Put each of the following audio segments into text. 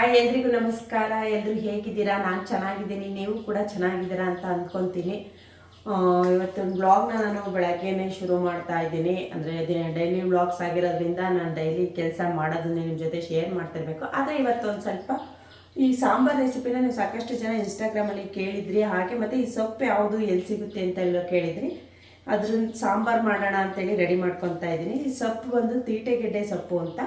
Hi ಎಲ್ರಿಗೂ ನಮಸ್ಕಾರ. ಎಲ್ಲರೂ ಹೇಗಿದ್ದೀರಾ? ನಾನು ಚೆನ್ನಾಗಿದ್ದೀನಿ. ನೀವು ಕೂಡ ಚೆನ್ನಾಗಿದ್ದೀರಾ ಅಂತ ಅಂದ್ಕೊತೀನಿ ಇವತ್ತೊಂದು ಬ್ಲಾಗ್ನ ನಾನು ಬೆಳಗ್ಗೆನೆ ಶುರು ಮಾಡ್ತಾ ಇದ್ದೀನಿ. ಅಂದರೆ ಡೈಲಿ ಬ್ಲಾಗ್ಸ್ ಆಗಿರೋದ್ರಿಂದ ನಾನು ಡೈಲಿ ಕೆಲಸ ಮಾಡೋದನ್ನ ನಿಮ್ಮ ಜೊತೆ ಶೇರ್ ಮಾಡ್ತಿರ್ಬೇಕು. ಆದರೆ ಇವತ್ತೊಂದು ಸ್ವಲ್ಪ ಈ ಸಾಂಬಾರ್ ರೆಸಿಪಿನ ನೀವು ಸಾಕಷ್ಟು ಜನ ಇನ್ಸ್ಟಾಗ್ರಾಮಲ್ಲಿ ಕೇಳಿದ್ರಿ. ಹಾಗೆ ಮತ್ತು ಈ ಸೊಪ್ಪು ಯಾವುದು ಎಲ್ಲಿ ಸಿಗುತ್ತೆ ಅಂತ ಎಲ್ಲ ಕೇಳಿದ್ರಿ. ಅದ್ರ ಸಾಂಬಾರು ಮಾಡೋಣ ಅಂತೇಳಿ ರೆಡಿ ಮಾಡ್ಕೊತಾ ಇದ್ದೀನಿ. ಈ ಸೊಪ್ಪು ಬಂದು ತೀಟೆಗೆಡ್ಡೆ ಸೊಪ್ಪು ಅಂತ.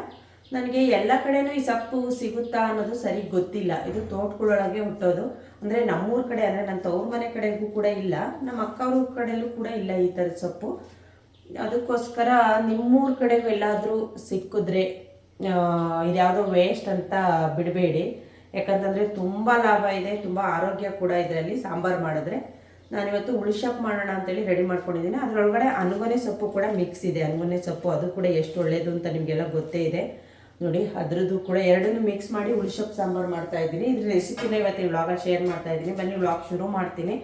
ನನಗೆ ಎಲ್ಲ ಕಡೆನೂ ಈ ಸೊಪ್ಪು ಸಿಗುತ್ತಾ ಅನ್ನೋದು ಸರಿ ಗೊತ್ತಿಲ್ಲ. ಇದು ತೋಟಗಳೊಳಗೆ ಹುಟ್ಟೋದು. ಅಂದರೆ ನಮ್ಮೂರ ಕಡೆ ಅಂದರೆ ನನ್ನ ತವ್ರ ಮನೆ ಕಡೆಗೂ ಕೂಡ ಇಲ್ಲ. ನಮ್ಮ ಅಕ್ಕವ್ರ ಕಡೆಯಲ್ಲೂ ಕೂಡ ಇಲ್ಲ ಈ ಥರದ ಸೊಪ್ಪು. ಅದಕ್ಕೋಸ್ಕರ ನಿಮ್ಮೂರ ಕಡೆಗೂ ಎಲ್ಲಾದರೂ ಸಿಕ್ಕಿದ್ರೆ ಇದ್ಯಾವುದೋ ವೇಸ್ಟ್ ಅಂತ ಬಿಡಬೇಡಿ. ಯಾಕಂತಂದರೆ ತುಂಬ ಲಾಭ ಇದೆ, ತುಂಬ ಆರೋಗ್ಯ ಕೂಡ ಇದರಲ್ಲಿ ಸಾಂಬಾರು ಮಾಡಿದ್ರೆ. ನಾನಿವತ್ತು ಉಳಿಶಪ್ ಮಾಡೋಣ ಅಂತೇಳಿ ರೆಡಿ ಮಾಡ್ಕೊಂಡಿದ್ದೀನಿ. ಅದರೊಳಗಡೆ ಅನುಗೊನೆ ಸೊಪ್ಪು ಕೂಡ ಮಿಕ್ಸ್ ಇದೆ. ಅನುಗೊನೆ ಸೊಪ್ಪು ಅದು ಕೂಡ ಎಷ್ಟು ಒಳ್ಳೆಯದು ಅಂತ ನಿಮಗೆಲ್ಲ ಗೊತ್ತೇ ಇದೆ. ನೋಡಿ, ಅದ್ರದ್ದು ಕೂಡ ಎರಡನ್ನೂ ಮಿಕ್ಸ್ ಮಾಡಿ ಉಳಿಶಪ್ ಸಾಂಬಾರು ಮಾಡ್ತಾ ಇದ್ದೀನಿ. ಇದ್ರ ರೆಸಿಪಿನ ಇವತ್ತಿನ ವ್ಲಾಗ ಶೇರ್ ಮಾಡ್ತಾ ಇದ್ದೀನಿ. ಬನ್ನಿ ವ್ಲಾಗ್ ಶುರು ಮಾಡ್ತೀನಿ.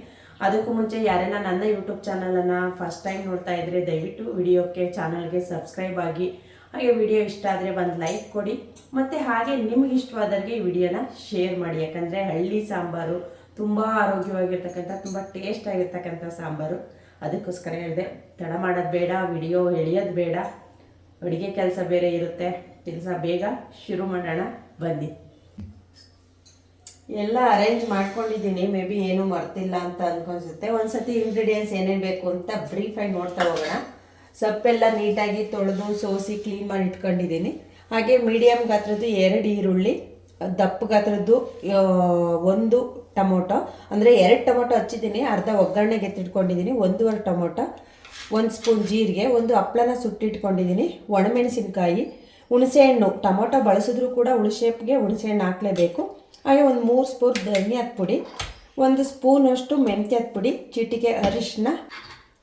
ಅದಕ್ಕೂ ಮುಂಚೆ ಯಾರೆಲ್ಲ ನನ್ನ ಯೂಟ್ಯೂಬ್ ಚಾನಲನ್ನು ಫಸ್ಟ್ ಟೈಮ್ ನೋಡ್ತಾ ಇದ್ರೆ, ದಯವಿಟ್ಟು ವಿಡಿಯೋಕ್ಕೆ ಚಾನಲ್ಗೆ ಸಬ್ಸ್ಕ್ರೈಬ್ ಆಗಿ, ಹಾಗೆ ವಿಡಿಯೋ ಇಷ್ಟ ಆದರೆ ಒಂದು ಲೈಕ್ ಕೊಡಿ. ಮತ್ತು ಹಾಗೆ ನಿಮ್ಗೆ ಇಷ್ಟವಾದವ್ರಿಗೆ ಈ ವಿಡಿಯೋನ ಶೇರ್ ಮಾಡಿ. ಯಾಕಂದರೆ ಹಳ್ಳಿ ಸಾಂಬಾರು ತುಂಬ ಆರೋಗ್ಯವಾಗಿರ್ತಕ್ಕಂಥ, ತುಂಬ ಟೇಸ್ಟ್ ಆಗಿರ್ತಕ್ಕಂಥ ಸಾಂಬಾರು. ಅದಕ್ಕೋಸ್ಕರ ಹೇಳಿದೆ, ತಡ ಮಾಡೋದು ಬೇಡ, ವಿಡಿಯೋ ಎಳೆಯೋದು ಬೇಡ. ಅಡುಗೆ ಕೆಲಸ ಬೇರೆ ಇರುತ್ತೆ. ಕೆಲಸ ಬೇಗ ಶುರು ಮಾಡೋಣ, ಬನ್ನಿ. ಎಲ್ಲ ಅರೇಂಜ್ ಮಾಡ್ಕೊಂಡಿದ್ದೀನಿ. ಮೇ ಬಿ ಏನೂ ಮರ್ತಿಲ್ಲ ಅಂತ ಅನ್ಕೊನ್ಸುತ್ತೆ ಒಂದ್ಸತಿ ಇಂಗ್ರೀಡಿಯೆಂಟ್ಸ್ ಏನೇನು ಬೇಕು ಅಂತ ಬ್ರೀಫಾಗಿ ನೋಡ್ತಾ ಹೋಗೋಣ. ಸೊಪ್ಪೆಲ್ಲ ನೀಟಾಗಿ ತೊಳೆದು, ಸೋಸಿ ಕ್ಲೀನ್ ಮಾಡಿ ಇಟ್ಕೊಂಡಿದ್ದೀನಿ. ಹಾಗೆ ಮೀಡಿಯಮ್ ಗಾತ್ರದ್ದು ಎರಡು ಈರುಳ್ಳಿ, ದಪ್ಪ ಗಾತ್ರದ್ದು ಒಂದು ಟೊಮೊಟೊ. ಅಂದರೆ ಎರಡು ಟೊಮೊಟೊ ಹಚ್ಚಿದ್ದೀನಿ. ಅರ್ಧ ಒಗ್ಗರಣೆಗೆ ಎತ್ತಿಟ್ಕೊಂಡಿದ್ದೀನಿ. ಒಂದೂವರೆ ಟೊಮೊಟೊ, ಒಂದು ಸ್ಪೂನ್ ಜೀರಿಗೆ, ಒಂದು ಹಪ್ಪಳನ ಸುಟ್ಟಿಟ್ಕೊಂಡಿದ್ದೀನಿ. ಒಣಮೆಣಸಿನ್ಕಾಯಿ ಹುಣಸೆಹಣ್ಣು ಟೊಮೊಟೊ ಬಳಸಿದ್ರು ಕೂಡ ಹುಣಸೆಪ್ಗೆ ಹುಣಸೆಹಣ್ಣು ಹಾಕಲೇಬೇಕು. ಹಾಗೆ ಒಂದು ಮೂರು ಸ್ಪೂನ್ ಧನಿಯಾದ ಪುಡಿ, ಒಂದು ಸ್ಪೂನಷ್ಟು ಮೆಂತ್ಯದ ಪುಡಿ, ಚಿಟಿಕೆ ಅರಿಶಿನ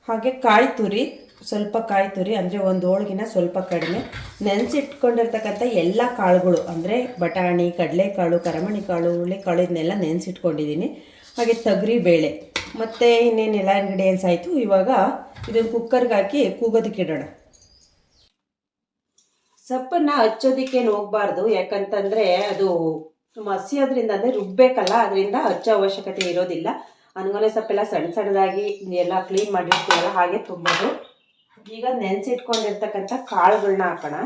ಹಾಗೆ ಕಾಯಿ ತುರಿ, ಸ್ವಲ್ಪ ಕಾಯಿ ತುರಿ, ಅಂದರೆ ಒಂದು ಹೋಳಿಗಿನ ಸ್ವಲ್ಪ ಕಡಿಮೆ. ನೆನೆಸಿಟ್ಕೊಂಡಿರ್ತಕ್ಕಂಥ ಎಲ್ಲ ಕಾಳುಗಳು, ಅಂದರೆ ಬಟಾಣಿ, ಕಡಲೆಕಾಳು ಕರಮಣಿ ಕಾಳು ಹುರುಳಿಕಾಳು ಇದನ್ನೆಲ್ಲ ನೆನೆಸಿಟ್ಕೊಂಡಿದ್ದೀನಿ. ಹಾಗೆ ತೊಗರಿ ಬೇಳೆ. ಮತ್ತು ಇನ್ನೇನೆಲ್ಲ ಇಂಗ್ರೀಡಿಯೆಂಟ್ಸ್ ಆಯಿತು. ಇವಾಗ ಇದನ್ನು ಕುಕ್ಕರ್ಗೆ ಹಾಕಿ ಕೂಗೋದಕ್ಕೆ ಇಡೋಣ. ಸೊಪ್ಪನ್ನು ಹಚ್ಚೋದಿಕ್ಕೇನು ಹೋಗಬಾರ್ದು ಯಾಕಂತಂದರೆ ಅದು ಹಸಿಯೋದ್ರಿಂದ ಅಂದರೆ ರುಬ್ಬೇಕಲ್ಲ, ಅದರಿಂದ ಹಚ್ಚೋ ಅವಶ್ಯಕತೆ ಇರೋದಿಲ್ಲ. ಅನ್ಗೊನೆ ಸೊಪ್ಪೆಲ್ಲ ಸಣ್ಣ ಸಣ್ಣದಾಗಿ ಎಲ್ಲ ಕ್ಲೀನ್ ಮಾಡಿರ್ತೀವಲ್ಲ, ಹಾಗೆ ತುಂಬೋದು ಈಗ ನೆನೆಸಿಟ್ಕೊಂಡಿರ್ತಕ್ಕಂಥ ಕಾಳುಗಳನ್ನ ಹಾಕೋಣ.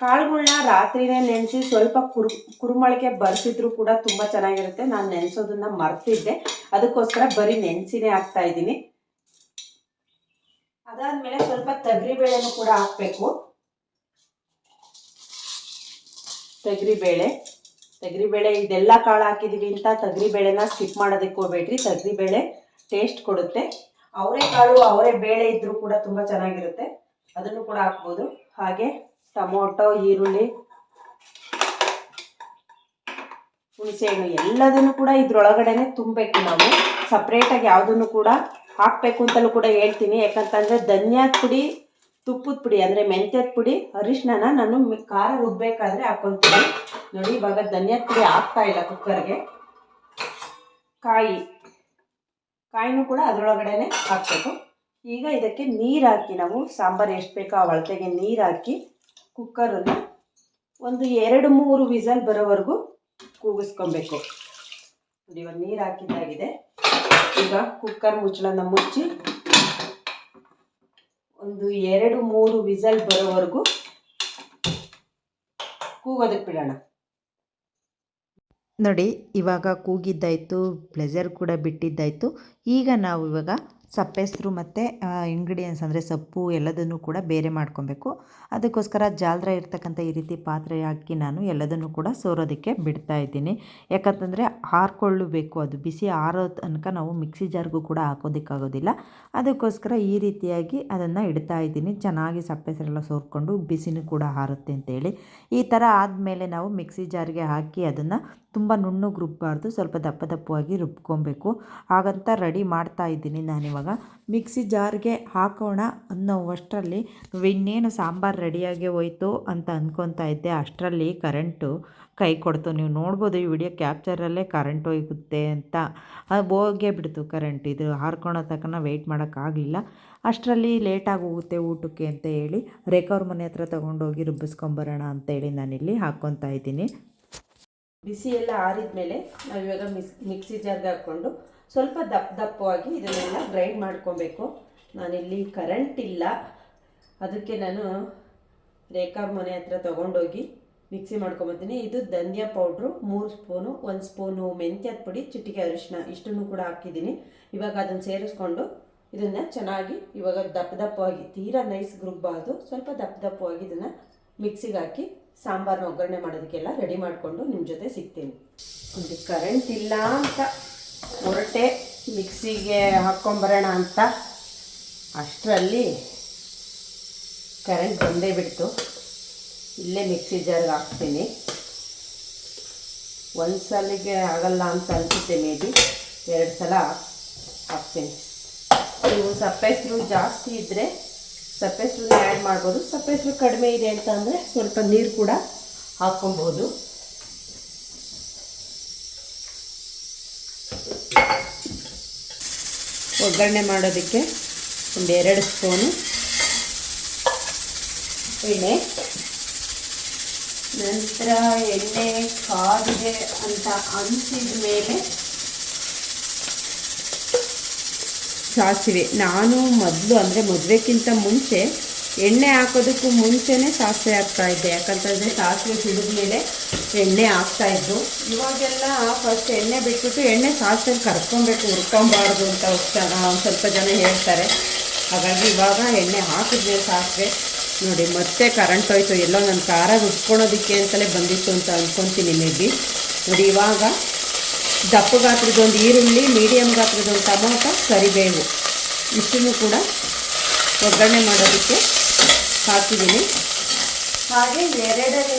ಕಾಳುಗಳ್ನ ರಾತ್ರಿನೇ ನೆನೆಸಿ ಸ್ವಲ್ಪ ಕುರು, ಕುರುಮಳಿಕೆ ಬರ್ಸಿದ್ರು ಕೂಡ ತುಂಬ ಚೆನ್ನಾಗಿರುತ್ತೆ. ನಾನು ನೆನೆಸೋದನ್ನ ಮರ್ತಿದ್ದೆ. ಅದಕ್ಕೋಸ್ಕರ ಬರೀ ನೆನೆಸಿನೇ ಹಾಕ್ತಾ ಇದ್ದೀನಿ. ಅದಾದಮೇಲೆ ಸ್ವಲ್ಪ ತಗ್ರಿಬೇಳೆನೂ ಕೂಡ ಹಾಕಬೇಕು. ತೊಗರಿಬೇಳೆ. ತೊಗರಿಬೇಳೆ ಇದೆಲ್ಲ ಕಾಳು ಹಾಕಿದೀವಿ ಅಂತ ತೊಗರಿಬೇಳೆನ ಸ್ಕಿಪ್ ಮಾಡೋದಕ್ಕೆ ಹೋಗ್ಬೇಡ್ರಿ. ತೊಗರಿಬೇಳೆ ಟೇಸ್ಟ್ ಕೊಡುತ್ತೆ. ಅವರೆಕಾಳು ಅವರೇ ಬೇಳೆ ಇದ್ರೂ ಕೂಡ ತುಂಬ ಚೆನ್ನಾಗಿರುತ್ತೆ. ಅದನ್ನು ಕೂಡ ಹಾಕ್ಬೋದು. ಹಾಗೆ ಟೊಮೊಟೊ, ಈರುಳ್ಳಿ, ಹುಣಸೆಹಣ್ಣು ಎಲ್ಲದನ್ನು ಕೂಡ ಇದ್ರೊಳಗಡೆನೆ ತುಂಬಬೇಕು ನಾವು. ಸಪ್ರೇಟಾಗಿ ಯಾವುದನ್ನು ಕೂಡ ಹಾಕಬೇಕು ಅಂತಲೂ ಕೂಡ ಹೇಳ್ತೀನಿ. ಯಾಕಂತಂದರೆ ಧನಿಯಾದ ಪುಡಿ ತುಪ್ಪದ ಪುಡಿ ಅಂದರೆ ಮೆಂತ್ಯದ ಪುಡಿ ಅರಿಶಿನ ನಾನು ಖಾರ ರುಬ್ಬೇಕಾದ್ರೆ ಹಾಕೊತೀನಿ. ನೋಡಿ, ಇವಾಗ ಧನಿಯಾದ ಪುಡಿ ಹಾಕ್ತಾ ಇಲ್ಲ ಕುಕ್ಕರ್ಗೆ. ಕಾಯಿ. ಕಾಯಿನೂ ಕೂಡ ಅದರೊಳಗಡೆನೆ ಹಾಕಬೇಕು. ಈಗ ಇದಕ್ಕೆ ನೀರು ಹಾಕಿ ನಾವು ಸಾಂಬಾರು ಎಷ್ಟು ಬೇಕೋ ಆ ಒಳತೆಗೆ ನೀರು ಹಾಕಿ ಕುಕ್ಕರನ್ನು ಒಂದು ಎರಡು ಮೂರು ವಿಸಲ್ ಬರೋವರೆಗೂ ಕೂಗಿಸ್ಕೊಬೇಕು. ನೋಡಿ, ಇವಾಗ ನೀರು ಹಾಕಿದ್ದಾಗಿದೆ. ಈಗ ಕುಕ್ಕರ್ ಮುಚ್ಚಳನ ಮುಚ್ಚಿ ಒಂದು ಎರಡು ಮೂರು ವಿಸಲ್ ಬರೋವರೆಗೂ ಕೂಗೋದಕ್ಕೆ ಬಿಡೋಣ. ನೋಡಿ, ಇವಾಗ ಕೂಗಿದ್ದಾಯಿತು ಪ್ಲೆಸರ್ ಕೂಡ ಬಿಟ್ಟಿದ್ದಾಯಿತು. ಈಗ ನಾವು ಇವಾಗ ಸಪ್ಪೆಸರು ಮತ್ತು ಇಂಗ್ರೀಡಿಯೆಂಟ್ಸ್ ಅಂದರೆ ಸೊಪ್ಪು ಎಲ್ಲದನ್ನು ಕೂಡ ಬೇರೆ ಮಾಡ್ಕೊಬೇಕು. ಅದಕ್ಕೋಸ್ಕರ ಜಾಲ್ರ ಇರ್ತಕ್ಕಂಥ ಈ ರೀತಿ ಪಾತ್ರೆ ಹಾಕಿ ನಾನು ಎಲ್ಲದನ್ನು ಕೂಡ ಸೋರೋದಕ್ಕೆ ಬಿಡ್ತಾ ಇದ್ದೀನಿ. ಯಾಕಂತಂದರೆ ಹಾರ್ಕೊಳ್ಳಬೇಕು ಅದು, ಬಿಸಿ ಆರೋ ತನಕ ನಾವು ಮಿಕ್ಸಿ ಜಾರ್ಗೂ ಕೂಡ ಹಾಕೋದಕ್ಕಾಗೋದಿಲ್ಲ. ಅದಕ್ಕೋಸ್ಕರ ಈ ರೀತಿಯಾಗಿ ಅದನ್ನು ಇಡ್ತಾ ಇದ್ದೀನಿ. ಚೆನ್ನಾಗಿ ಸಪ್ಪೆಸರೆಲ್ಲ ಸೋರ್ಕೊಂಡು ಬಿಸಿನೂ ಕೂಡ ಹಾರುತ್ತೆ ಅಂತೇಳಿ. ಈ ಥರ ಆದಮೇಲೆ ನಾವು ಮಿಕ್ಸಿ ಜಾರ್ಗೆ ಹಾಕಿ ಅದನ್ನು ತುಂಬ ನುಣ್ಣಗೆ ರುಬ್ಬಾರ್ದು, ಸ್ವಲ್ಪ ದಪ್ಪ ದಪ್ಪವಾಗಿ ರುಬ್ಕೊಬೇಕು. ಹಾಗಂತ ರೆಡಿ ಮಾಡ್ತಾ ಇದ್ದೀನಿ ನಾನಿವಾಗ. ಮಿಕ್ಸಿ ಜಾರ್ಗೆ ಹಾಕೋಣ ಅನ್ನೋವಷ್ಟರಲ್ಲಿ ಇನ್ನೇನು ಸಾಂಬಾರು ರೆಡಿಯಾಗಿ ಹೋಯ್ತು ಅಂತ ಅಂದ್ಕೊತಾ ಇದ್ದೆ. ಅಷ್ಟರಲ್ಲಿ ಕರೆಂಟು ಕೈ ಕೊಡ್ತು. ನೀವು ನೋಡ್ಬೋದು ಈ ವಿಡಿಯೋ ಕ್ಯಾಪ್ಚರಲ್ಲೇ ಕರೆಂಟ್ ಹೋಗುತ್ತೆ ಅಂತ. ಹೋಗೇ ಬಿಡ್ತು ಕರೆಂಟ್. ಇದು ಹಾರ್ಕೊಳೋ ತನಕ ವೆಯ್ಟ್ ಮಾಡೋಕ್ಕಾಗಲಿಲ್ಲ. ಅಷ್ಟರಲ್ಲಿ ಲೇಟಾಗಿ ಹೋಗುತ್ತೆ ಊಟಕ್ಕೆ ಅಂತ ಹೇಳಿ ರೇಖವ್ರ ಮನೆ ಹತ್ರ ತೊಗೊಂಡೋಗಿ ರುಬ್ಬಿಸ್ಕೊಂಬರೋಣ ಅಂತೇಳಿ ನಾನಿಲ್ಲಿ ಹಾಕ್ಕೊತಾ ಇದ್ದೀನಿ. ಬಿಸಿ ಎಲ್ಲ ಆರಿದ ಮೇಲೆ ನಾವು ಇವಾಗ ಮಿಸ್, ಮಿಕ್ಸಿ ಜಾರ್ಗೆ ಹಾಕ್ಕೊಂಡು ಸ್ವಲ್ಪ ದಪ್ಪ ದಪ್ಪವಾಗಿ ಇದನ್ನೆಲ್ಲ ಗ್ರೈಂಡ್ ಮಾಡ್ಕೊಬೇಕು. ನಾನಿಲ್ಲಿ ಕರೆಂಟ್ ಇಲ್ಲ. ಅದಕ್ಕೆ ನಾನು ರೇಖಾ ಮನೆ ಹತ್ರ ತೊಗೊಂಡೋಗಿ ಮಿಕ್ಸಿ ಮಾಡ್ಕೊಬತ್ತೀನಿ ಇದು ಧನಿಯಾ ಪೌಡ್ರು ಮೂರು ಸ್ಪೂನು ಒಂದು ಸ್ಪೂನು ಮೆಂತ್ಯದ ಪುಡಿ, ಚಿಟಿಕೆ ಅರಿಶಿನ ಇಷ್ಟನ್ನು ಕೂಡ ಹಾಕಿದ್ದೀನಿ. ಇವಾಗ ಅದನ್ನು ಸೇರಿಸ್ಕೊಂಡು ಇದನ್ನು ಚೆನ್ನಾಗಿ ಇವಾಗ ದಪ್ಪ ದಪ್ಪವಾಗಿ, ತೀರಾ ನೈಸ್ ಗ್ರುಬ್ಬಾದು ಸ್ವಲ್ಪ ದಪ್ಪ ದಪ್ಪವಾಗಿ ಇದನ್ನು ಮಿಕ್ಸಿಗೆ ಹಾಕಿ ಸಾಂಬಾರನ್ನ ಒಗ್ಗರಣೆ ಮಾಡೋದಕ್ಕೆಲ್ಲ ರೆಡಿ ಮಾಡಿಕೊಂಡು ನಿಮ್ಮ ಜೊತೆ ಸಿಗ್ತೀನಿ. ಕರೆಂಟ್ ಇಲ್ಲ ಅಂತ. ಹೊರಟೆ ಮಿಕ್ಸಿಗೆ ಹಾಕ್ಕೊಂಬರೋಣ ಅಂತ ಅಷ್ಟರಲ್ಲಿ ಕರೆಂಟ್ ಬಂದೇ ಬಿಡ್ತು. ಇಲ್ಲೇ ಮಿಕ್ಸಿ ಜಾರ್ಗೆ ಹಾಕ್ತೀನಿ. ಒಂದು ಸಲಿಗೆ ಆಗಲ್ಲ ಅಂತ ಅನಿಸುತ್ತೆ ಮೇ ಬಿ. ಎರಡು ಸಲ ಹಾಕ್ತೀನಿ. ನೀವು ಸಪ್ಪೆಸ್ರು ಜಾಸ್ತಿ ಇದ್ದರೆ ಸಪ್ಪೆಸ್ರನ್ನ ಆ್ಯಡ್ ಮಾಡ್ಬೋದು. ಸಪ್ಪೆಸ್ರು ಕಡಿಮೆ ಇದೆ ಅಂತ ಅಂದರೆ ಸ್ವಲ್ಪ ನೀರು ಕೂಡ ಹಾಕ್ಕೊಬೋದು ಒಗ್ಗರಣೆ ಮಾಡೋದಕ್ಕೆ ಒಂದು ಎರಡು ಸ್ಪೂನು ಎಣ್ಣೆ. ನಂತರ ಎಣ್ಣೆ ಕಾದಿದೆ ಅಂತ ಅನಿಸಿದ ಮೇಲೆ ಸಾಸಿವೆ ನಾನು ಮೊದಲು ಅಂದರೆ ಮದುವೆಕ್ಕಿಂತ ಮುಂಚೆ ಎಣ್ಣೆ ಹಾಕೋದಕ್ಕೂ ಮುಂಚೆನೇ ಸಾಸಿವೆ ಹಾಕ್ತಾ ಇದ್ದೆ. ಯಾಕಂತಂದರೆ ಸಾಸಿವೆ ಸಿಡಿದ ಮೇಲೆ ಎಣ್ಣೆ ಹಾಕ್ತಾಯಿದ್ರು ಇವಾಗೆಲ್ಲ ಫಸ್ಟ್ ಎಣ್ಣೆ ಬಿಟ್ಬಿಟ್ಟು ಎಣ್ಣೆ ಸಾಸಿವೆ ಕರ್ಕೊಬೇಕು, ಹುರ್ಕೊಬಾರ್ದು ಅಂತ ಸ್ವಲ್ಪ ಜನ ಹೇಳ್ತಾರೆ. ಹಾಗಾಗಿ ಇವಾಗ ಎಣ್ಣೆ ಹಾಕಿದ್ಮೇಲೆ ಸಾಸಿವೆ. ನೋಡಿ, ಮತ್ತೆ ಕರೆಂಟ್ ಹೋಯ್ತು. ಎಲ್ಲೋ ನನ್ನ ಖಾರ ರುಬ್ಕೊಳೋದಕ್ಕೆ ಅಂತಲೇ ಬಂದಿತ್ತು ಅಂತ ಅಂದ್ಕೊತೀನಿ ಮೇಬಿ ನೋಡಿ, ಇವಾಗ ದಪ್ಪ ಗಾತ್ರದ ಒಂದು ಈರುಳ್ಳಿ ಮೀಡಿಯಮ್ ಗಾತ್ರದ ಒಂದು ಟೊಮೊಟೊ, ಕರಿಬೇವು. ಇಷ್ಟನ್ನು ಕೂಡ ಒಗ್ಗರಣೆ ಮಾಡೋದಕ್ಕೆ ಹಾಕಿದ್ದೀನಿ. ಹಾಗೆ ಎರಡನೇ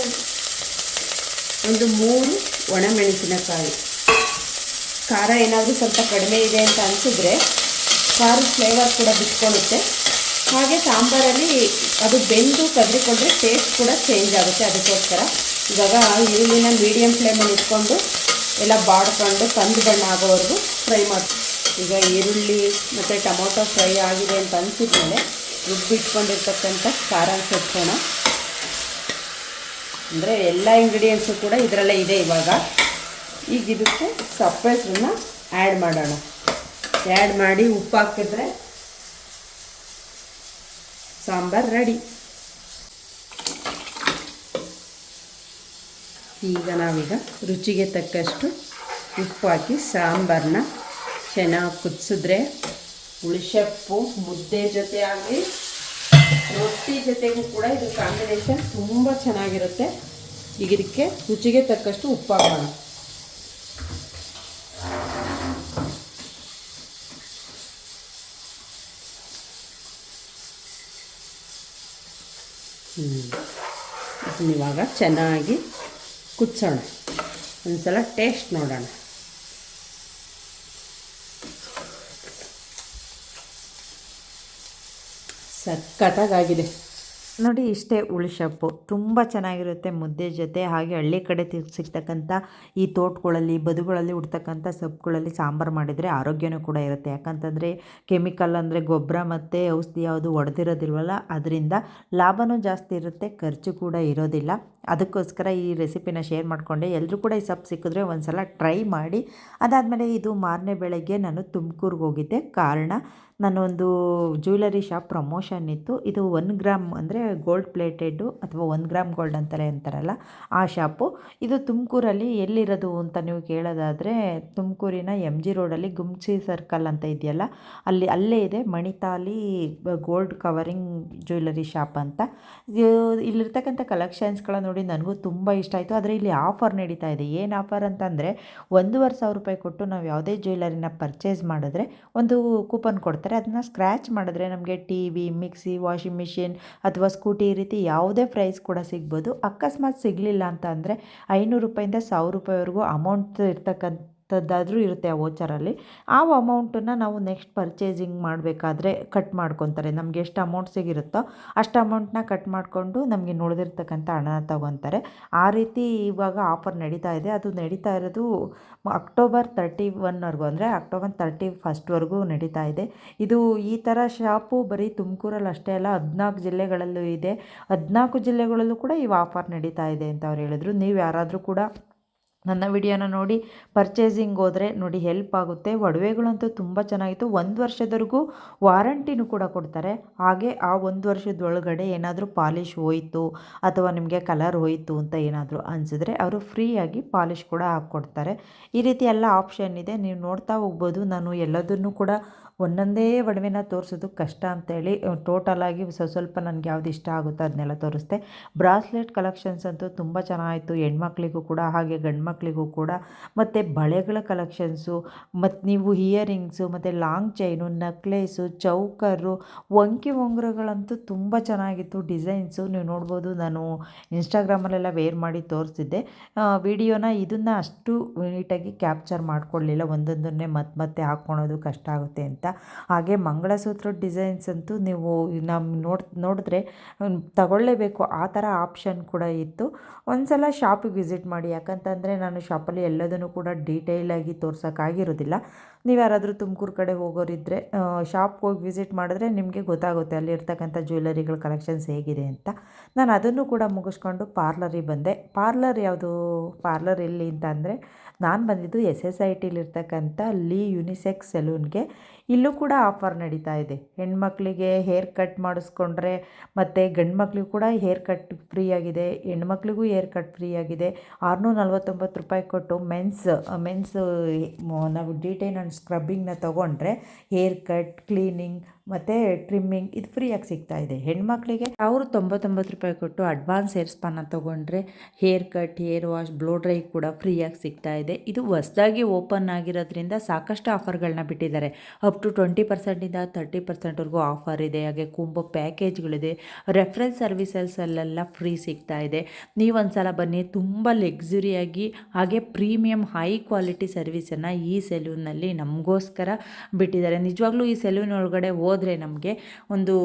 ಒಂದು ಮೂರು ಒಣಮೆಣಸಿನಕಾಯಿ. ಖಾರ ಏನಾದರೂ ಸ್ವಲ್ಪ ಕಡಿಮೆ ಇದೆ ಅಂತ ಅನಿಸಿದ್ರೆ ಖಾರದ ಫ್ಲೇವರ್ ಕೂಡ ಬಿಟ್ಕೊಳ್ಳುತ್ತೆ ಹಾಗೆ ಸಾಂಬಾರಲ್ಲಿ ಅದು ಬೆಂದು ಕದ್ರಿಕೊಂಡ್ರೆ ಟೇಸ್ಟ್ ಕೂಡ ಚೇಂಜ್ ಆಗುತ್ತೆ ಅದಕ್ಕೋಸ್ಕರ. ಇವಾಗ ಈರುಳ್ಳಿನ ಮೀಡಿಯಮ್ ಫ್ಲೇಮಲ್ಲಿ ಇಟ್ಕೊಂಡು ಎಲ್ಲ ಬಾಡ್ಕೊಂಡು ಕಂದು ಬಣ್ಣ ಆಗೋವರೆಗೂ ಫ್ರೈ ಮಾಡಿ ಈಗ ಈರುಳ್ಳಿ ಮತ್ತು ಟೊಮೊಟೊ ಫ್ರೈ ಆಗಿದೆ ಅಂತ ಅನಿಸಿದ್ಮೇಲೆ ರುಬ್ಬಿಟ್ಕೊಂಡಿರ್ತಕ್ಕಂಥ ಖಾರ ಸೇರಿಸೋಣ ಅಂದರೆ ಎಲ್ಲ ಇಂಗ್ರೀಡಿಯೆಂಟ್ಸು ಕೂಡ ಇದರಲ್ಲೇ ಇದೆ ಇವಾಗ. ಈಗ ಇದಕ್ಕೆ ಸಪ್ಪೆಸರನ್ನ ಆ್ಯಡ್ ಮಾಡೋಣ. ಆ್ಯಡ್ ಮಾಡಿ ಉಪ್ಪು ಹಾಕಿದ್ರೆ ಸಾಂಬಾರು ರೆಡಿ ಈಗ ನಾವೀಗ ರುಚಿಗೆ ತಕ್ಕಷ್ಟು ಉಪ್ಪು ಹಾಕಿ ಸಾಂಬಾರನ್ನ ಚೆನ್ನಾಗಿ ಕುದಿಸಿದ್ರೆ ಹುಳಿಸೊಪ್ಪು ಮುದ್ದೆ ಜೊತೆ ಆಗಲಿ ರೊಟ್ಟಿ ಜೊತೆಗೂ ಕೂಡ ಇದು ಕಾಂಬಿನೇಷನ್ ತುಂಬ ಚೆನ್ನಾಗಿರುತ್ತೆ. ಈಗ ಇದಕ್ಕೆ ರುಚಿಗೆ ತಕ್ಕಷ್ಟು ಉಪ್ಪು ಹಾಕೋಣ. ಇದನ್ನ ಇವಾಗ ಚೆನ್ನಾಗಿ ಕುದಿಸೋಣ. ಒಂದ್ಸಲ ಟೇಸ್ಟ್ ನೋಡೋಣ. ಸಖತ್ತಾಗಿದೆ ನೋಡಿ, ಇಷ್ಟೇ ಉಳಿಸೊಪ್ಪು ತುಂಬ ಚೆನ್ನಾಗಿರುತ್ತೆ ಮುದ್ದೆ ಜೊತೆ. ಹಾಗೆ ಹಳ್ಳಿ ಕಡೆ ಸಿಗ್ತಕ್ಕಂಥ ಈ ತೋಟಗಳಲ್ಲಿ, ಬದುಗಳಲ್ಲಿ ಹುಡ್ತಕ್ಕಂಥ ಸೊಪ್ಪುಗಳಲ್ಲಿ ಸಾಂಬಾರು ಮಾಡಿದರೆ ಆರೋಗ್ಯನೂ ಕೂಡ ಇರುತ್ತೆ. ಯಾಕಂತಂದರೆ, ಕೆಮಿಕಲ್ ಅಂದರೆ ಗೊಬ್ಬರ ಮತ್ತು ಔಷಧಿ ಯಾವುದು ಹೊಡೆದಿರೋದಿಲ್ವಲ್ಲ ಅದರಿಂದ ಲಾಭನೂ ಜಾಸ್ತಿ ಇರುತ್ತೆ, ಖರ್ಚು ಕೂಡ ಇರೋದಿಲ್ಲ. ಅದಕ್ಕೋಸ್ಕರ ಈ ರೆಸಿಪಿನ ಶೇರ್ ಮಾಡಿಕೊಂಡೆ. ಎಲ್ಲರೂ ಕೂಡ ಈ ಸೊಪ್ಪು ಸಿಕ್ಕಿದ್ರೆ ಒಂದು ಸಲ ಟ್ರೈ ಮಾಡಿ. ಅದಾದಮೇಲೆ ಇದು ಮಾರನೇ ಬೆಳಗ್ಗೆ ನಾನು ತುಮಕೂರಿಗೆ ಹೋಗಿದ್ದೆ. ಕಾರಣ, ನಾನೊಂದು ಜ್ಯುವೆಲರಿ ಶಾಪ್ ಪ್ರಮೋಷನ್ ಇತ್ತು. ಇದು ಒನ್ ಗ್ರಾಮ್ ಅಂದರೆ ಗೋಲ್ಡ್ ಪ್ಲೇಟೆಡ್ಡು ಅಥವಾ ಒಂದು ಗ್ರಾಮ್ ಗೋಲ್ಡ್ ಅಂತಲೇ ಅಂತಾರಲ್ಲ, ಆ ಶಾಪು. ಇದು ತುಮಕೂರಲ್ಲಿ ಎಲ್ಲಿರೋದು ಅಂತ ನೀವು ಕೇಳೋದಾದರೆ, ತುಮಕೂರಿನ ಎಂ ಜಿ ರೋಡಲ್ಲಿ ಗುಮ್ಸಿ ಸರ್ಕಲ್ ಅಂತ ಇದೆಯಲ್ಲ, ಅಲ್ಲಿ, ಅಲ್ಲೇ ಇದೆ Manithali gold covering jewellery shop ಅಂತ. ಇಲ್ಲಿರ್ತಕ್ಕಂಥ ಕಲೆಕ್ಷನ್ಸ್ಗಳ ನೋಡಿ ನನಗೂ ತುಂಬ ಇಷ್ಟ ಆಯಿತು. ಆದರೆ ಇಲ್ಲಿ ಆಫರ್ ನಡೀತಾ ಇದೆ. ಏನು ಆಫರ್ ಅಂತಂದರೆ, ಒಂದೂವರೆ ಸಾವಿರ ರೂಪಾಯಿ ಕೊಟ್ಟು ನಾವು ಯಾವುದೇ ಜ್ಯುವೆಲ್ಲರಿನ ಪರ್ಚೇಸ್ ಮಾಡಿದ್ರೆ ಒಂದು ಕೂಪನ್ ಕೊಡ್ತಾರೆ. ಅದನ್ನ ಸ್ಕ್ರ್ಯಾಚ್ ಮಾಡಿದ್ರೆ ನಮಗೆ T V mixie washing machine ಅಥವಾ ಸ್ಕೂಟಿ ಈ ರೀತಿ ಯಾವುದೇ ಪ್ರೈಸ್ ಕೂಡ ಸಿಗ್ಬೋದು. ಅಕಸ್ಮಾತ್ ಸಿಗಲಿಲ್ಲ ಅಂತ ಅಂದರೆ ಐನೂರು ರೂಪಾಯಿಂದ ಸಾವಿರ ರೂಪಾಯಿವರೆಗೂ ಅಮೌಂಟ್ ಇರ್ತಕ್ಕಂಥದ್ದಾದರೂ ಇರುತ್ತೆ ಆ ವೋಚರಲ್ಲಿ. ಆ ಅಮೌಂಟನ್ನು ನಾವು ನೆಕ್ಸ್ಟ್ ಪರ್ಚೇಸಿಂಗ್ ಮಾಡಬೇಕಾದ್ರೆ ಕಟ್ ಮಾಡ್ಕೊತಾರೆ. ನಮಗೆ ಎಷ್ಟು ಅಮೌಂಟ್ ಸಿಗಿರುತ್ತೋ ಅಷ್ಟು ಅಮೌಂಟನ್ನ ಕಟ್ ಮಾಡಿಕೊಂಡು ನಮಗೆ ಉಳಿದಿರ್ತಕ್ಕಂಥ ಹಣನ ತಗೊತಾರೆ. ಆ ರೀತಿ ಇವಾಗ ಆಫರ್ ನಡೀತಾ ಇದೆ. ಅದು ನಡೀತಾ ಇರೋದು ಅಕ್ಟೋಬರ್ ತರ್ಟಿ ಒನ್ವರೆಗೂ ಅಂದರೆ ಅಕ್ಟೋಬರ್ ತರ್ಟಿ ಫಸ್ಟ್ವರೆಗೂ ನಡೀತಾ ಇದೆ. ಇದು ಈ ಥರ ಶಾಪು ಬರೀ ತುಮಕೂರಲ್ಲಿ ಅಷ್ಟೇ ಅಲ್ಲ, ಹದಿನಾಲ್ಕು ಜಿಲ್ಲೆಗಳಲ್ಲೂ ಇದೆ. ಹದಿನಾಲ್ಕು ಜಿಲ್ಲೆಗಳಲ್ಲೂ ಕೂಡ ಈ ಆಫರ್ ನಡೀತಾ ಇದೆ ಅಂತ ಅವ್ರು ಹೇಳಿದ್ರು. ನೀವು ಯಾರಾದರೂ ಕೂಡ ನನ್ನ ವಿಡಿಯೋನ ನೋಡಿ ಪರ್ಚೇಸಿಂಗ್ ಹೋದರೆ ನೋಡಿ ಹೆಲ್ಪ್ ಆಗುತ್ತೆ. ಒಡವೆಗಳಂತೂ ತುಂಬ ಚೆನ್ನಾಗಿತ್ತು. ಒಂದು ವರ್ಷದವರೆಗೂ ವಾರಂಟಿನೂ ಕೂಡ ಕೊಡ್ತಾರೆ. ಹಾಗೆ ಆ ಒಂದು ವರ್ಷದೊಳಗಡೆ ಏನಾದರೂ ಪಾಲಿಷ್ ಹೋಯಿತು ಅಥವಾ ನಿಮಗೆ ಕಲರ್ ಹೋಯಿತು ಅಂತ ಏನಾದರೂ ಅನಿಸಿದ್ರೆ ಅವರು ಫ್ರೀಯಾಗಿ ಪಾಲಿಷ್ ಕೂಡ ಹಾಕ್ಕೊಡ್ತಾರೆ. ಈ ರೀತಿ ಎಲ್ಲ ಆಪ್ಷನ್ ಇದೆ. ನೀವು ನೋಡ್ತಾ ಹೋಗ್ಬೋದು. ನಾನು ಎಲ್ಲದನ್ನು ಕೂಡ ಒಂದೊಂದೇ ಒಡವೆನ ತೋರಿಸೋದು ಕಷ್ಟ ಅಂತೇಳಿ ಟೋಟಲಾಗಿ ಸ್ವಲ್ಪ ಸ್ವಲ್ಪ ನನಗೆ ಯಾವ್ದು ಇಷ್ಟ ಆಗುತ್ತೋ ಅದನ್ನೆಲ್ಲ ತೋರಿಸ್ತೆ. ಬ್ರಾಸ್ಲೆಟ್ ಕಲೆಕ್ಷನ್ಸ್ ಅಂತೂ ತುಂಬ ಚೆನ್ನಾಗಿತ್ತು. ಹೆಣ್ಮಕ್ಳಿಗೂ ಕೂಡ ಹಾಗೆ ಗಂಡು ಮಕ್ಕಳಿಗೂ ಕೂಡ. ಮತ್ತು ಬಳೆಗಳ ಕಲೆಕ್ಷನ್ಸು ಮತ್ತು ನೀವು ಇಯರಿಂಗ್ಸು ಮತ್ತು ಲಾಂಗ್ ಚೈನು ನಕ್ಲೇಸು ಚೌಕರು, ಒಂಕಿ ಉಂಗುರಗಳಂತೂ ತುಂಬ ಚೆನ್ನಾಗಿತ್ತು ಡಿಸೈನ್ಸು ನೀವು ನೋಡ್ಬೋದು, ನಾನು ಇನ್ಸ್ಟಾಗ್ರಾಮಲ್ಲೆಲ್ಲ ವೇರ್ ಮಾಡಿ ತೋರಿಸಿದ್ದೆ. ವಿಡಿಯೋನ ಇದನ್ನು ಅಷ್ಟು ನೀಟಾಗಿ ಕ್ಯಾಪ್ಚರ್ ಮಾಡ್ಕೊಳ್ಳಿಲ್ಲ ಒಂದೊಂದನ್ನೇ ಮತ್ತೆ ಮತ್ತೆ ಹಾಕ್ಕೊಳೋದು ಕಷ್ಟ ಆಗುತ್ತೆ ಅಂತ. ಹಾಗೆ ಮಂಗಳಸೂತ್ರ ಡಿಸೈನ್ಸ್ ಅಂತೂ ನೀವು ನಮ್ಮ ನೋಡ್, ನೋಡಿದ್ರೆ ತಗೊಳ್ಳೇಬೇಕು. ಆ ಥರ ಆಪ್ಷನ್ ಕೂಡ ಇತ್ತು. ಒಂದು ಸಲ ಶಾಪಿಗೆ ವಿಸಿಟ್ ಮಾಡಿ. ಯಾಕಂತಂದರೆ ನಾನು ಶಾಪಲ್ಲಿ ಎಲ್ಲದನ್ನು ಕೂಡ ಡೀಟೇಲಾಗಿ ತೋರ್ಸೋಕ್ಕಾಗಿರೋದಿಲ್ಲ ನೀವು ಯಾರಾದರೂ ತುಮಕೂರು ಕಡೆ ಹೋಗೋರಿದ್ದರೆ ಶಾಪ್ಗೆ ಹೋಗಿ ವಿಸಿಟ್ ಮಾಡಿದ್ರೆ ನಿಮಗೆ ಗೊತ್ತಾಗುತ್ತೆ ಅಲ್ಲಿರ್ತಕ್ಕಂಥ ಜ್ಯುವೆಲರಿಗಳ ಕಲೆಕ್ಷನ್ಸ್ ಹೇಗಿದೆ ಅಂತ. ನಾನು ಅದನ್ನು ಕೂಡ ಮುಗಿಸ್ಕೊಂಡು ಪಾರ್ಲರಿಗೆ ಬಂದೆ. ಪಾರ್ಲರ್ ಯಾವುದು ಪಾರ್ಲರ್ ಎಲ್ಲಿ ಅಂತ ಅಂದರೆ, ನಾನು ಬಂದಿದ್ದು ಎಸ್ ಎಸ್ ಐ ಟಿಲಿರ್ತಕ್ಕಂಥ ಲೀ ಯುನಿಸೆಕ್ಸ್ ಸೆಲೂನ್ಗೆ ಇಲ್ಲೂ ಕೂಡ ಆಫರ್ ನಡೀತಾ ಇದೆ. ಹೆಣ್ಮಕ್ಳಿಗೆ ಹೇರ್ ಕಟ್ ಮಾಡಿಸ್ಕೊಂಡ್ರೆ ಮತ್ತು ಗಂಡು ಮಕ್ಳಿಗೂ ಕೂಡ ಹೇರ್ ಕಟ್ ಫ್ರೀ ಆಗಿದೆ. ಹೆಣ್ಮಕ್ಳಿಗೂ ಹೇರ್ ಕಟ್ ಫ್ರೀ ಆಗಿದೆ. ಆರುನೂರ ನಲ್ವತ್ತೊಂಬತ್ತು ರೂಪಾಯಿ ಕೊಟ್ಟು ಮೆನ್ಸ್ ಮೆನ್ಸ್ ನಾವು ಡೀಟೈನ್ ಆ್ಯಂಡ್ ಸ್ಕ್ರಬ್ಬಿಂಗ್ನ ತೊಗೊಂಡ್ರೆ ಹೇರ್ ಕಟ್ ಕ್ಲೀನಿಂಗ್ ಮತ್ತು ಟ್ರಿಮ್ಮಿಂಗ್ ಇದು ಫ್ರೀಯಾಗಿ ಸಿಗ್ತಾ ಇದೆ. ಹೆಣ್ಮಕ್ಳಿಗೆ ಅವರು ತೊಂಬತ್ತೊಂಬತ್ತು ರೂಪಾಯಿ ಕೊಟ್ಟು ಅಡ್ವಾನ್ಸ್ ಹೇರ್ ಸ್ಪಾನ ತೊಗೊಂಡ್ರೆ hair cut hair wash blow dry ಕೂಡ ಫ್ರೀಯಾಗಿ ಸಿಗ್ತಾ ಇದೆ. ಇದು ಹೊಸ್ದಾಗಿ ಓಪನ್ ಆಗಿರೋದ್ರಿಂದ ಸಾಕಷ್ಟು ಆಫರ್ಗಳನ್ನ ಬಿಟ್ಟಿದ್ದಾರೆ. ಅಪ್ ಟು ಟ್ವೆಂಟಿ ಪರ್ಸೆಂಟಿಂದ ತರ್ಟಿ ಪರ್ಸೆಂಟ್ವರೆಗೂ ಆಫರ್ ಇದೆ. ಹಾಗೆ ಕುಂಬ ಪ್ಯಾಕೇಜ್ಗಳಿದೆ ರೆಫರೆನ್ಸ್ ಸರ್ವಿಸಸಲ್ಲೆಲ್ಲ ಫ್ರೀ ಸಿಗ್ತಾ ಇದೆ. ನೀವೊಂದು ಸಲ ಬನ್ನಿ, ತುಂಬ ಲಕ್ಸುರಿಯಾಗಿ ಹಾಗೆ ಪ್ರೀಮಿಯಂ ಹೈ ಕ್ವಾಲಿಟಿ ಸರ್ವಿಸನ್ನು ಈ ಸೆಲೂನಲ್ಲಿ ನಮಗೋಸ್ಕರ ಬಿಟ್ಟಿದ್ದಾರೆ. ನಿಜವಾಗ್ಲೂ ಈ ಸೆಲೂನ್ ಒಳಗಡೆ ಹೋದರೆ ನಮಗೆ ಒಂದು,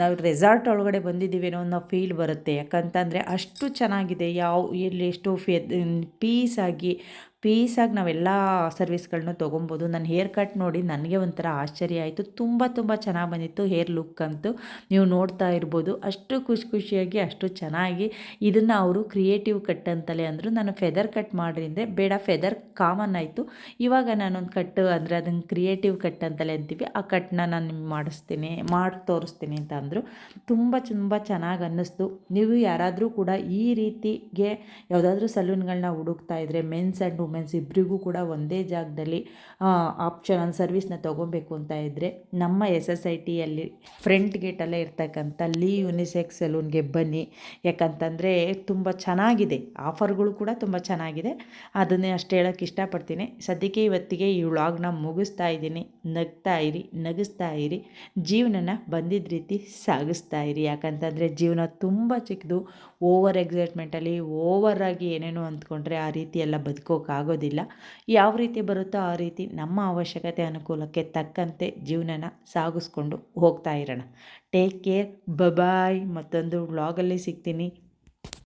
ನಾವು ರೆಸಾರ್ಟ್ ಒಳಗಡೆ ಬಂದಿದ್ದೀವೇನೋ ಅನ್ನೋ ಫೀಲ್ ಬರುತ್ತೆ. ಯಾಕಂತಂದರೆ ಅಷ್ಟು ಚೆನ್ನಾಗಿದೆ. ಯಾವ, ಇಲ್ಲಿ ಎಷ್ಟು ಫೆ ಪೀಸಾಗಿ ಪೀಸಾಗಿ ನಾವೆಲ್ಲ ಸರ್ವಿಸ್ಗಳನ್ನೂ ತೊಗೊಬೋದು. ನನ್ನ ಹೇರ್ ಕಟ್ ನೋಡಿ ನನಗೆ ಒಂಥರ ಆಶ್ಚರ್ಯ ಆಯಿತು. ತುಂಬ ತುಂಬ ಚೆನ್ನಾಗಿ ಬಂದಿತ್ತು ಹೇರ್ ಲುಕ್ ಅಂತೂ. ನೀವು ನೋಡ್ತಾ ಇರ್ಬೋದು. ಅಷ್ಟು ಖುಷಿ ಖುಷಿಯಾಗಿ, ಅಷ್ಟು ಚೆನ್ನಾಗಿ. ಇದನ್ನು ಅವರು ಕ್ರಿಯೇಟಿವ್ ಕಟ್ ಅಂತಲೇ ಅಂದರು. ನಾನು ಫೆದರ್ ಕಟ್ ಮಾಡ್ರಿ ಅಂದರೆ ಬೇಡ ಫೆದರ್ ಕಾಮನ್ ಆಯಿತು. ಇವಾಗ ನಾನೊಂದು ಕಟ್ ಅಂದರೆ ಅದನ್ನು ಕ್ರಿಯೇಟಿವ್ ಕಟ್ ಅಂತಲೇ ಅಂತೀವಿ. ಆ ಕಟ್ನ ನಾನು ನಿಮ್ಗೆ ಮಾಡಿಸ್ತೀನಿ, ಮಾಡಿ ತೋರಿಸ್ತೀನಿ ಅಂತ ಅಂದರು. ತುಂಬ ತುಂಬ ಚೆನ್ನಾಗಿ ಅನ್ನಿಸ್ತು. ನೀವು ಯಾರಾದರೂ ಕೂಡ ಈ ರೀತಿಗೆ ಯಾವುದಾದ್ರೂ ಸಲೂನ್ಗಳನ್ನ ಹುಡುಕ್ತಾ ಇದ್ದರೆ ಮೆನ್ಸ್ ಆ್ಯಂಡ್ ವುಮೆನ್ಸ್ ಇಬ್ಬರಿಗೂ ಕೂಡ ಒಂದೇ ಜಾಗದಲ್ಲಿ ಆಪ್ಷನ್ ಸರ್ವಿಸ್ನ ತೊಗೋಬೇಕು ಅಂತ ಇದ್ದರೆ ನಮ್ಮ ಎಸ್ ಎಸ್ ಐ ಟಿಯಲ್ಲಿ ಫ್ರಂಟ್ ಗೇಟಲ್ಲೇ ಇರ್ತಕ್ಕಂಥ ಲೀ ಯುನಿಸೆಕ್ಸ್ ಸಲೂನ್ಗೆ ಬನ್ನಿ. ಯಾಕಂತಂದರೆ ತುಂಬ ಚೆನ್ನಾಗಿದೆ. ಆಫರ್ಗಳು ಕೂಡ ತುಂಬ ಚೆನ್ನಾಗಿದೆ. ಅದನ್ನೇ ಅಷ್ಟು ಹೇಳೋಕ್ಕೆ ಇಷ್ಟಪಡ್ತೀನಿ. ಸದ್ಯಕ್ಕೆ ಇವತ್ತಿಗೆ ಈ ವ್ಲಾಗ್ನ ಮುಗಿಸ್ತಾ ಇದ್ದೀನಿ. ನಗ್ತಾ ಇರಿ, ನಗಿಸ್ತಾ ಇರಿ. ಜೀವನನ ಬಂದಿದ್ದ ರೀತಿ ಸಾಗಿಸ್ತಾ ಇರಿ. ಯಾಕಂತಂದರೆ ಜೀವನ ತುಂಬ ಚಿಕ್ಕದು. ಓವರ್ ಎಕ್ಸೈಟ್ಮೆಂಟಲ್ಲಿ ಓವರಾಗಿ ಏನೇನೋ ಅಂದ್ಕೊಂಡ್ರೆ ಆ ರೀತಿ ಎಲ್ಲ ಬದುಕೋಕ್ಕಾಗೋದಿಲ್ಲ ಯಾವ ರೀತಿ ಬರುತ್ತೋ ಆ ರೀತಿ ನಮ್ಮ ಅವಶ್ಯಕತೆ ಅನುಕೂಲಕ್ಕೆ ತಕ್ಕಂತೆ ಜೀವನನ ಸಾಗಿಸ್ಕೊಂಡು ಹೋಗ್ತಾ ಇರೋಣ. ಟೇಕ್ ಕೇರ್ ಬಬಾಯ್ ಮತ್ತೊಂದು ವ್ಲಾಗಲ್ಲಿ ಸಿಗ್ತೀನಿ.